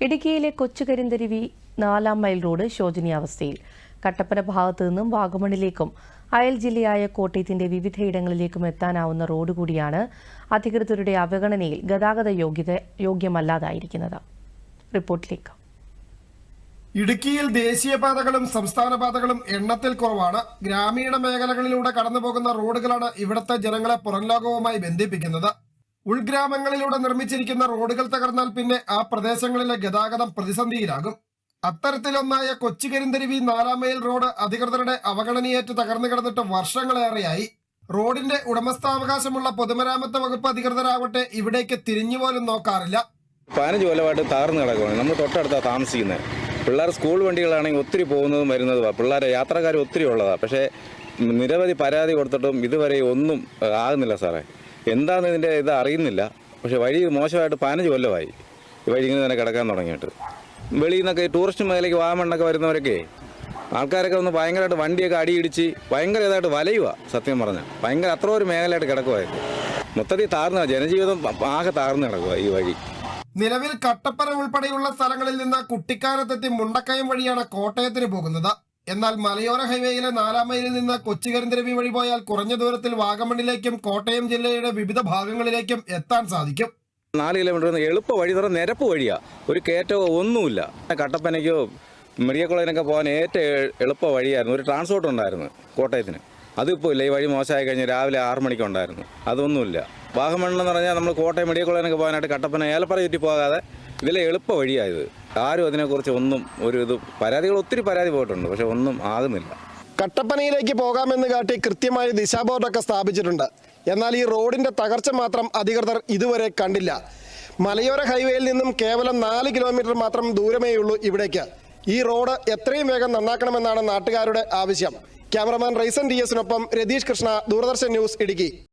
ഇടുക്കിയിലെ കൊച്ചുകരിന്തരുവി നാലാം mile road ശോചനീയാവസ്ഥയിൽ. Kattappana ഭാഗത്തു നിന്നും വാഗമണിലേക്കും അയൽ ജില്ലയായ കോട്ടയത്തിന്റെ വിവിധയിടങ്ങളിലേക്കും എത്താനാവുന്ന റോഡ് കൂടിയാണ് അധികൃതരുടെ അവഗണനയിൽ ഗതാഗത യോഗ്യത യോഗ്യമല്ലാതായിരിക്കുന്നത്. റിപ്പോർട്ടിലേക്ക്. ഇടുക്കിയിൽ ദേശീയപാതകളും സംസ്ഥാന പാതകളും എണ്ണത്തിൽ കുറവാണ്. ഗ്രാമീണ മേഖലകളിലൂടെ കടന്നുപോകുന്ന റോഡുകളാണ് ഇവിടുത്തെ ജനങ്ങളെ പുറംലോകവുമായി ബന്ധിപ്പിക്കുന്നത്. ഉൾഗ്രാമങ്ങളിലൂടെ നിർമ്മിച്ചിരിക്കുന്ന റോഡുകൾ തകർന്നാൽ പിന്നെ ആ പ്രദേശങ്ങളിലെ ഗതാഗതം പ്രതിസന്ധിയിലാകും. അത്തരത്തിലൊന്നായ കൊച്ചുകരിന്തരുവി നാലാം മൈൽ റോഡ് അധികൃതരുടെ അവഗണനയേറ്റ് തകർന്നു കിടന്നിട്ട് വർഷങ്ങളേറെയായി. റോഡിന്റെ ഉടമസ്ഥാവകാശമുള്ള പൊതുമരാമത്ത് വകുപ്പ് അധികൃതരാവട്ടെ ഇവിടേക്ക് തിരിഞ്ഞു പോലും നോക്കാറില്ല. പതിനഞ്ച് കൊല്ലമായിട്ട് തകർന്നു കിടക്കുകയാണ് നമ്മൾ തൊട്ടടുത്താണ് താമസിക്കുന്നത് പിള്ളേർ സ്കൂൾ വണ്ടികളാണെങ്കിൽ ഒത്തിരി പോകുന്നതും വരുന്നതുമാണ് പിള്ളേരെ യാത്രക്കാർ ഒത്തിരി ഉള്ളതാണ് പക്ഷേ നിരവധി പരാതി കൊടുത്തിട്ടും ഇതുവരെ ഒന്നും ആകുന്നില്ല സാറേ. എന്താണെന്ന് ഇതിന്റെ ഇത് അറിയുന്നില്ല. പക്ഷെ വഴി മോശമായിട്ട് പതിനഞ്ച് കൊല്ലമായി. വഴി ഇങ്ങനെ തന്നെ കിടക്കാൻ തുടങ്ങിയിട്ട്. വെളിയിൽ നിന്നൊക്കെ ടൂറിസ്റ്റ് മേഖലയ്ക്ക് വാമണ്ണൊക്കെ വരുന്നവരൊക്കെ ആൾക്കാരൊക്കെ ഒന്ന് ഭയങ്കരമായിട്ട് വണ്ടിയൊക്കെ അടിയിടിച്ച് ഭയങ്കര ഇതായിട്ട് വലയുക സത്യം പറഞ്ഞാൽ ഭയങ്കര അത്ര ഒരു മേഖലയായിട്ട് കിടക്കുമായിരുന്നു മൊത്തത്തിൽ താർന്ന ജനജീവിതം ആകെ താർന്ന് കിടക്കുക ഈ വഴി. നിലവിൽ കട്ടപ്പന ഉൾപ്പെടെയുള്ള സ്ഥലങ്ങളിൽ നിന്ന് കുട്ടിക്കാനത്തെത്തി മുണ്ടക്കയം വഴിയാണ് കോട്ടയത്തിന് പോകുന്നത്. എന്നാൽ മലയോര ഹൈവേയിലെ നാലാം മൈലിൽ നിന്ന് കൊച്ചുകരിന്തരവി വഴി പോയാൽ കുറഞ്ഞ ദൂരത്തിൽ വാഗമണ്ണിലേക്കും കോട്ടയം ജില്ലയുടെ വിവിധ ഭാഗങ്ങളിലേക്കും എത്താൻ സാധിക്കും. നാല് കിലോമീറ്റർ എളുപ്പ വഴി തറ നിരപ്പ് വഴിയാ. ഒരു കയറ്റമോ ഒന്നുമില്ല. കട്ടപ്പനയ്ക്കോ മെഡിക്കൽ കോളേജിനൊക്കെ പോകാൻ ഏറ്റവും എളുപ്പ വഴിയായിരുന്നു. ഒരു ട്രാൻസ്പോർട്ട് ഉണ്ടായിരുന്നു കോട്ടയത്തിന്. അതിപ്പോൾ ഇല്ല. ഈ വഴി മോശമായി കഴിഞ്ഞ് രാവിലെ ആറ് മണിക്ക് ഉണ്ടായിരുന്നു. അതൊന്നുമില്ല. വാഗമണ്ണെന്ന് പറഞ്ഞാൽ നമ്മൾ കോട്ടയം മെഡിക്കൽ കോളേജിനൊക്കെ പോകാനായിട്ട് കട്ടപ്പന ഏലപ്പറ ചുറ്റി പോകാതെ ഇതിലെ എളുപ്പ വഴിയായത് ആരും അതിനെക്കുറിച്ച് ഒന്നും ഒരു ഇത് പരാതികൾ ഒത്തിരി പരാതി പോയിട്ടുണ്ട് പക്ഷെ ഒന്നും ആകുന്നില്ല. കട്ടപ്പനയിലേക്ക് പോകാമെന്ന് കാട്ടി കൃത്യമായി ദിശാബോർഡൊക്കെ സ്ഥാപിച്ചിട്ടുണ്ട്. എന്നാൽ ഈ റോഡിന്റെ തകർച്ച മാത്രം അധികൃതർ ഇതുവരെ കണ്ടില്ല. മലയോര ഹൈവേയിൽ നിന്നും കേവലം നാല് കിലോമീറ്റർ മാത്രം ദൂരമേ ഉള്ളൂ ഇവിടേക്ക്. ഈ റോഡ് എത്രയും വേഗം നന്നാക്കണമെന്നാണ് നാട്ടുകാരുടെ ആവശ്യം. ക്യാമറമാൻ റൈസൻ ഡി എസിനൊപ്പം രതീഷ് കൃഷ്ണ ദൂരദർശൻ ന്യൂസ് ഇടുക്കി.